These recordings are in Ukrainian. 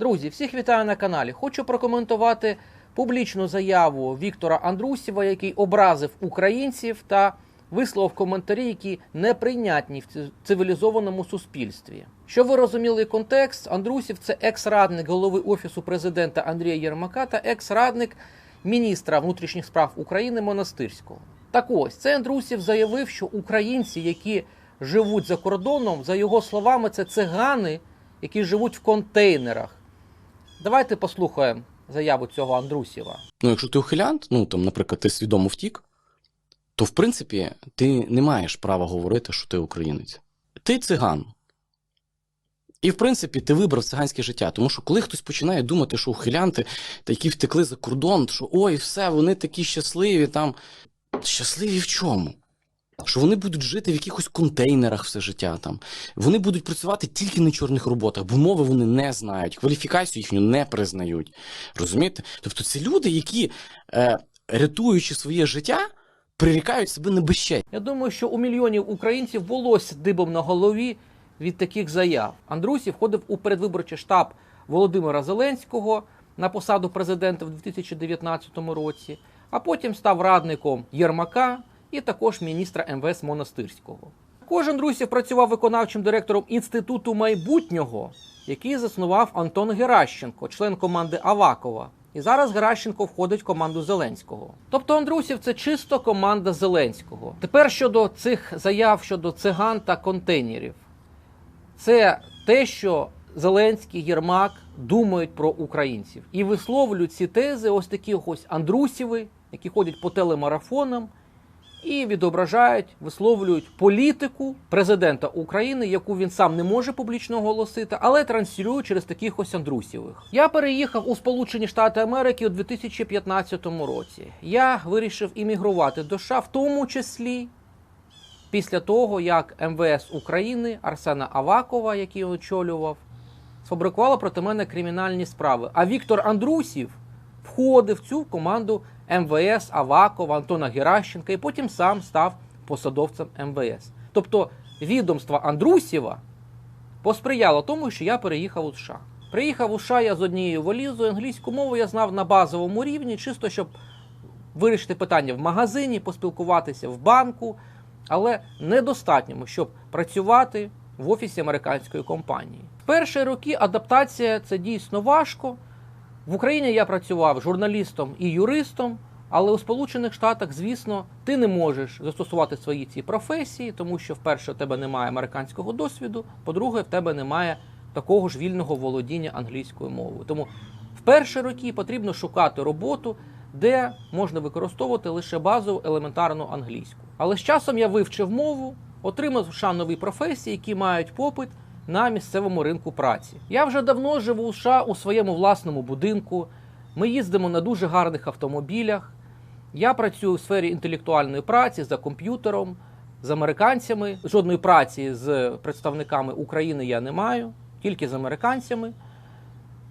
Друзі, всіх вітаю на каналі. Хочу прокоментувати публічну заяву Віктора Андрусєва, який образив українців та висловив коментарі, які неприйнятні в цивілізованому суспільстві. Щоб ви розуміли контекст, Андрусів це екс-радник голови офісу президента Андрія Єрмака та екс-радник міністра внутрішніх справ України Монастирського. Так ось цей Андрусів заявив, що українці, які живуть за кордоном, за його словами, це цигани, які живуть в контейнерах. Давайте послухаємо заяву цього Андрусєва. Ну, якщо ти ухилянт, ну там, наприклад, ти свідомо втік, то в принципі ти не маєш права говорити, що ти українець. Ти циган. І в принципі ти вибрав циганське життя. Тому що коли хтось починає думати, що ухилянти, та які втекли за кордон, що ой, все, вони такі щасливі там. Щасливі в чому? Що вони будуть жити в якихось контейнерах все життя там. Вони будуть працювати тільки на чорних роботах, бо мови вони не знають, кваліфікацію їхню не признають. Розумієте? Тобто це люди, які, е, рятуючи своє життя, прирікають себе на безчесть. Я думаю, що у мільйонів українців волосся дибом на голові від таких заяв. Андрусів входив у передвиборчий штаб Володимира Зеленського на посаду президента в 2019 році, а потім став радником Єрмака і також міністра МВС Монастирського. Також Андрусів працював виконавчим директором Інституту майбутнього, який заснував Антон Геращенко, член команди Авакова. І зараз Геращенко входить в команду Зеленського. Тобто Андрусів це чисто команда Зеленського. Тепер щодо цих заяв щодо циган та контейнерів. Це те, що Зеленський, Єрмак думають про українців. І висловлюють ці тези ось такі ось Андрусіви, які ходять по телемарафонам і відображають, висловлюють політику президента України, яку він сам не може публічно оголосити, але транслює через таких ось Андрусівих. Я переїхав у Сполучені Штати Америки у 2015 році. Я вирішив іммігрувати до США, в тому числі після того, як МВС України Арсена Авакова, який очолював, сфабрикувала проти мене кримінальні справи. А Віктор Андрусів входив в цю команду МВС Авакова, Антона Геращенка і потім сам став посадовцем МВС. Тобто відомство Андрусєва посприяло тому, що я переїхав у США. Приїхав у США я з однією валізою, англійську мову я знав на базовому рівні, чисто щоб вирішити питання в магазині, поспілкуватися в банку, але недостатньо, щоб працювати в офісі американської компанії. Перші роки адаптація це дійсно важко. В Україні я працював журналістом і юристом, але у Сполучених Штатах, звісно, ти не можеш застосувати свої ці професії, тому що, вперше, у тебе немає американського досвіду, по-друге, в тебе немає такого ж вільного володіння англійською мовою. Тому в перші роки потрібно шукати роботу, де можна використовувати лише базову елементарну англійську. Але з часом я вивчив мову, отримав в США нові професії, які мають попит на місцевому ринку праці. Я вже давно живу у США у своєму власному будинку. Ми їздимо на дуже гарних автомобілях. Я працюю в сфері інтелектуальної праці за комп'ютером, з американцями. Жодної праці з представниками України я не маю, тільки з американцями.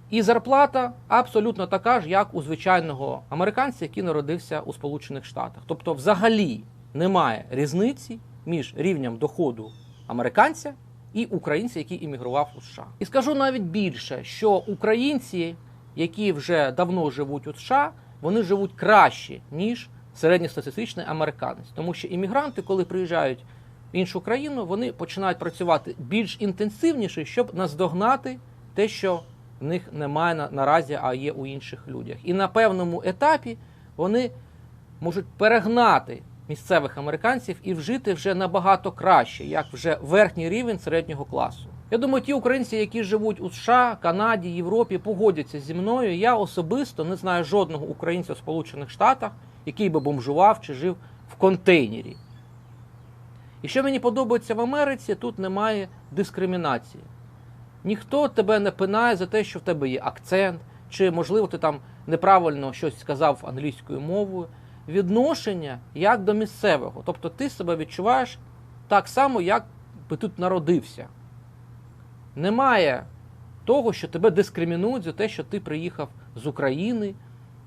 І зарплата абсолютно така ж, як у звичайного американця, який народився у Сполучених Штатах. Тобто, взагалі немає різниці між рівнем доходу американця і українця, який іммігрував у США. І скажу навіть більше, що українці, які вже давно живуть у США, вони живуть краще, ніж середньостатистичний американець. Тому що іммігранти, коли приїжджають в іншу країну, вони починають працювати більш інтенсивніше, щоб наздогнати те, що в них немає на- наразі, а є у інших людях. І на певному етапі вони можуть перегнати місцевих американців і вжити вже набагато краще, як вже верхній рівень середнього класу. Я думаю, ті українці, які живуть у США, Канаді, Європі, погодяться зі мною. Я особисто не знаю жодного українця в Сполучених Штатах, який би бомжував чи жив в контейнері. І що мені подобається в Америці, тут немає дискримінації. Ніхто тебе не пинає за те, що в тебе є акцент, чи, можливо, ти там неправильно щось сказав англійською мовою. Відношення як до місцевого. Тобто ти себе відчуваєш так само, як би тут народився. Немає того, що тебе дискримінують за те, що ти приїхав з України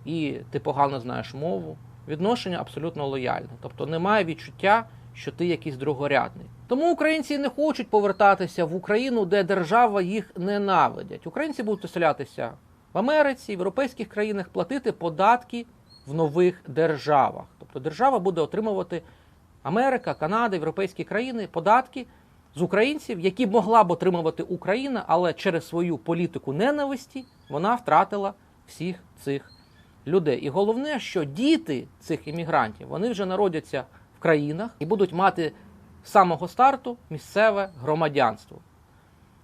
і ти погано знаєш мову. Відношення абсолютно лояльне. Тобто немає відчуття, що ти якийсь другорядний. Тому українці не хочуть повертатися в Україну, де держава їх ненавидять. Українці будуть оселятися в Америці, в європейських країнах, платити податки в нових державах. Тобто держава буде отримувати Америка, Канада, європейські країни податки з українців, які могла б отримувати Україна, але через свою політику ненависті вона втратила всіх цих людей. І головне, що діти цих іммігрантів вони вже народяться в країнах і будуть мати з самого старту місцеве громадянство.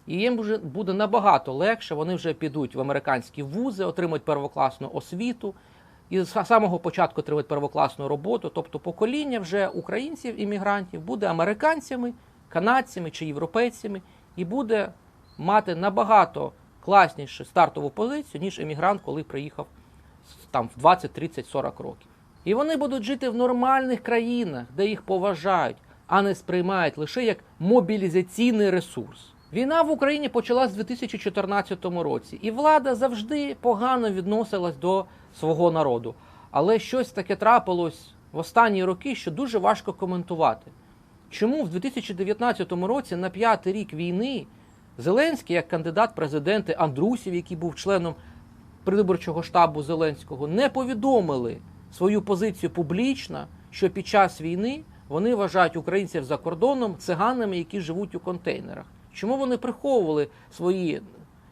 І їм вже буде набагато легше. Вони вже підуть в американські вузи, отримують первокласну освіту і з самого початку отримують первокласну роботу. Тобто покоління вже українців, іммігрантів буде американцями, канадцями чи європейцями, і буде мати набагато класнішу стартову позицію, ніж емігрант, коли приїхав там в 20, 30, 40 років. І вони будуть жити в нормальних країнах, де їх поважають, а не сприймають лише як мобілізаційний ресурс. Війна в Україні почалась у 2014 році, і влада завжди погано відносилась до свого народу. Але щось таке трапилось в останні роки, що дуже важко коментувати. Чому в 2019 році, на п'ятий рік війни, Зеленський, як кандидат президенти Андрусів, який був членом предвиборчого штабу Зеленського, не повідомили свою позицію публічно, що під час війни вони вважають українців за кордоном циганами, які живуть у контейнерах. Чому вони приховували свої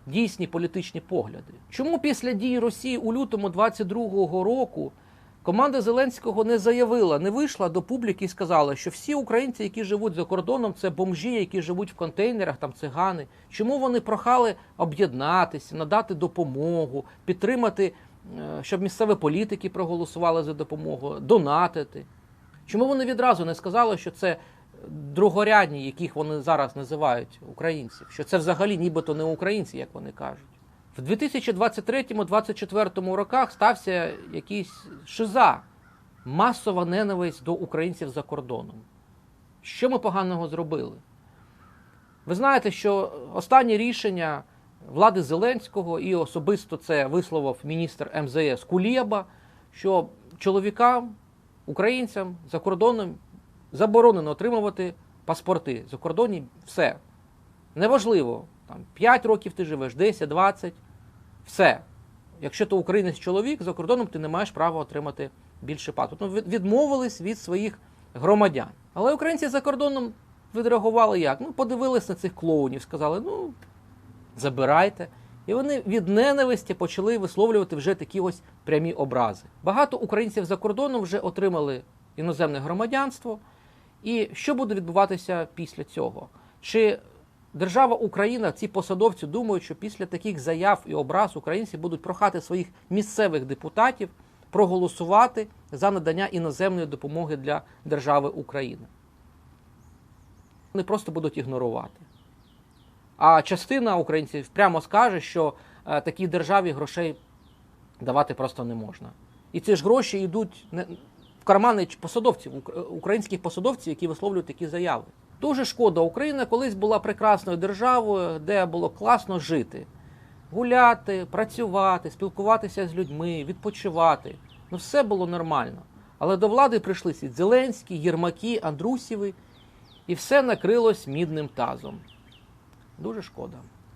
дійсні політичні погляди? Чому після дій Росії у лютому 22-го року команда Зеленського не заявила, не вийшла до публіки і сказала, що всі українці, які живуть за кордоном, це бомжі, які живуть в контейнерах, там цигани. Чому вони прохали об'єднатися, надати допомогу, підтримати, е, щоб місцеві політики проголосували за допомогу, донатити? Чому вони відразу не сказали, що це другорядні, яких вони зараз називають українців, що це взагалі нібито не українці, як вони кажуть? В 2023-2024 роках стався якийсь шиза, масова ненависть до українців за кордоном. Що ми поганого зробили? Ви знаєте, що останнє рішення влади Зеленського, і особисто це висловив міністр МЗС Кулєба, що чоловікам, українцям за кордоном заборонено отримувати паспорти. За кордоні все. Неважливо, там 5 років ти живеш, 10, 20, все. Якщо ти українець чоловік, за кордоном ти не маєш права отримати більше паспорт. Ну, відмовились від своїх громадян. Але українці за кордоном відреагували як? Ну, подивились на цих клоунів, сказали, ну, забирайте. І вони від ненависті почали висловлювати вже такі ось прямі образи. Багато українців за кордоном вже отримали іноземне громадянство. І що буде відбуватися після цього? Чи держава Україна, ці посадовці думають, що після таких заяв і образ українці будуть прохати своїх місцевих депутатів проголосувати за надання іноземної допомоги для держави Україна? Вони просто будуть ігнорувати. А частина українців прямо скаже, що е, такій державі грошей давати просто не можна. І ці ж гроші йдуть не кармани посадовців, українських посадовців, які висловлюють такі заяви. Дуже шкода, Україна колись була прекрасною державою, де було класно жити, гуляти, працювати, спілкуватися з людьми, відпочивати. Ну все було нормально. Але до влади прийшли ці Зеленські, Єрмаки, Андрусєви, і все накрилось мідним тазом. Дуже шкода.